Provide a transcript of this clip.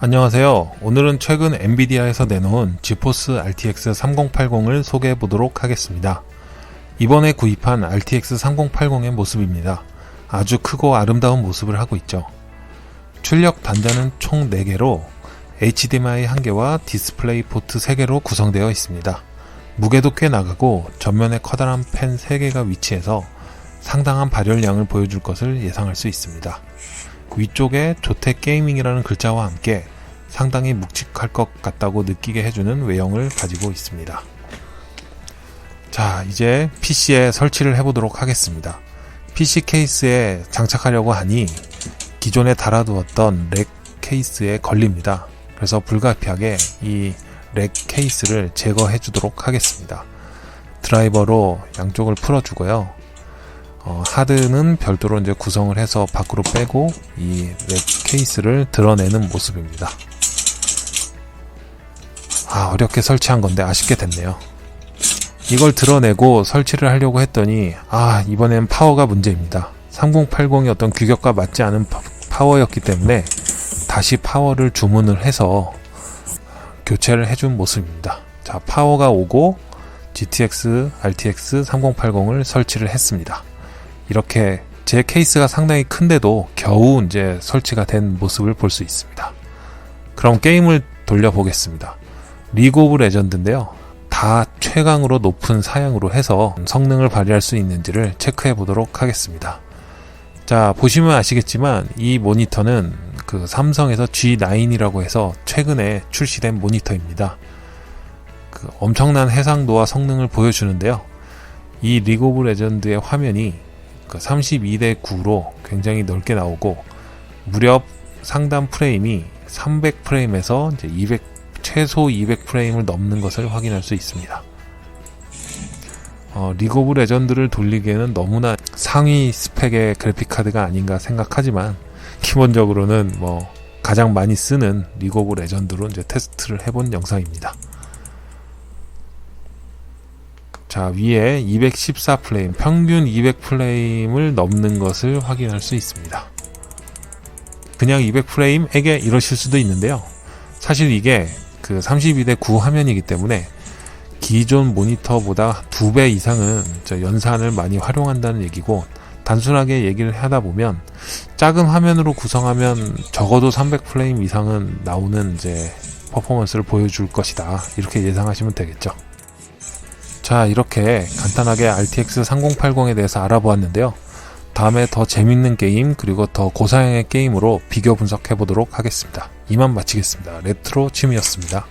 안녕하세요. 오늘은 최근 엔비디아에서 내놓은 지포스 RTX 3080을 소개해 보도록 하겠습니다. 이번에 구입한 RTX 3080의 모습입니다. 아주 크고 아름다운 모습을 하고 있죠. 출력 단자는 총 4개로 HDMI 1개와 디스플레이 포트 3개로 구성되어 있습니다. 무게도 꽤 나가고 전면에 커다란 펜 3개가 위치해서 상당한 발열량을 보여줄 것을 예상할 수 있습니다. 위쪽에 조택 게이밍이라는 글자와 함께 상당히 묵직할 것 같다고 느끼게 해주는 외형을 가지고 있습니다. 자, 이제 PC에 설치를 해보도록 하겠습니다. PC 케이스에 장착하려고 하니 기존에 달아두었던 렉 케이스에 걸립니다. 그래서 불가피하게 이 렉 케이스를 제거해 주도록 하겠습니다. 드라이버로 양쪽을 풀어주고요. 어, 하드는 별도로 이제 구성을 해서 밖으로 빼고 이렉 케이스를 드러내는 모습입니다. 아, 어렵게 설치한 건데 아쉽게 됐네요. 이걸 드러내고 설치를 하려고 했더니 아, 이번엔 파워가 문제입니다. 3080이 어떤 규격과 맞지 않은 파- 파워였기 때문에 다시 파워를 주문을 해서 교체를 해준 모습입니다. 자, 파워가 오고 GTX RTX 3080을 설치를 했습니다. 이렇게 제 케이스가 상당히 큰데도 겨우 이제 설치가 된 모습을 볼 수 있습니다. 그럼 게임을 돌려보겠습니다. 리그 오브 레전드인데요. 다 최강으로 높은 사양으로 해서 성능을 발휘할 수 있는지를 체크해 보도록 하겠습니다. 자, 보시면 아시겠지만 이 모니터는 그 삼성에서 G9이라고 해서 최근에 출시된 모니터입니다. 그 엄청난 해상도와 성능을 보여주는데요. 이 리그 오브 레전드의 화면이 그 32대 9로 굉장히 넓게 나오고 무렵 상단 프레임이 300 프레임에서 이제 200 최소 200 프레임을 넘는 것을 확인할 수 있습니다. 어, 리그 오브 레전드를 돌리기에는 너무나 상위 스펙의 그래픽 카드가 아닌가 생각하지만 기본적으로는 뭐 가장 많이 쓰는 리그 오브 레전드로 이제 테스트를 해본 영상입니다. 자, 위에 214 프레임, 평균 200 프레임을 넘는 것을 확인할 수 있습니다. 그냥 200 프레임에게 이러실 수도 있는데요. 사실 이게 그 32대 9 화면이기 때문에 기존 모니터보다 2배 이상은 저 연산을 많이 활용한다는 얘기고 단순하게 얘기를 하다 보면 작은 화면으로 구성하면 적어도 300 프레임 이상은 나오는 이제 퍼포먼스를 보여줄 것이다. 이렇게 예상하시면 되겠죠. 자, 이렇게 간단하게 RTX 3080에 대해서 알아보았는데요. 다음에 더 재밌는 게임 그리고 더 고사양의 게임으로 비교 분석해 보도록 하겠습니다. 이만 마치겠습니다. 레트로 취미였습니다.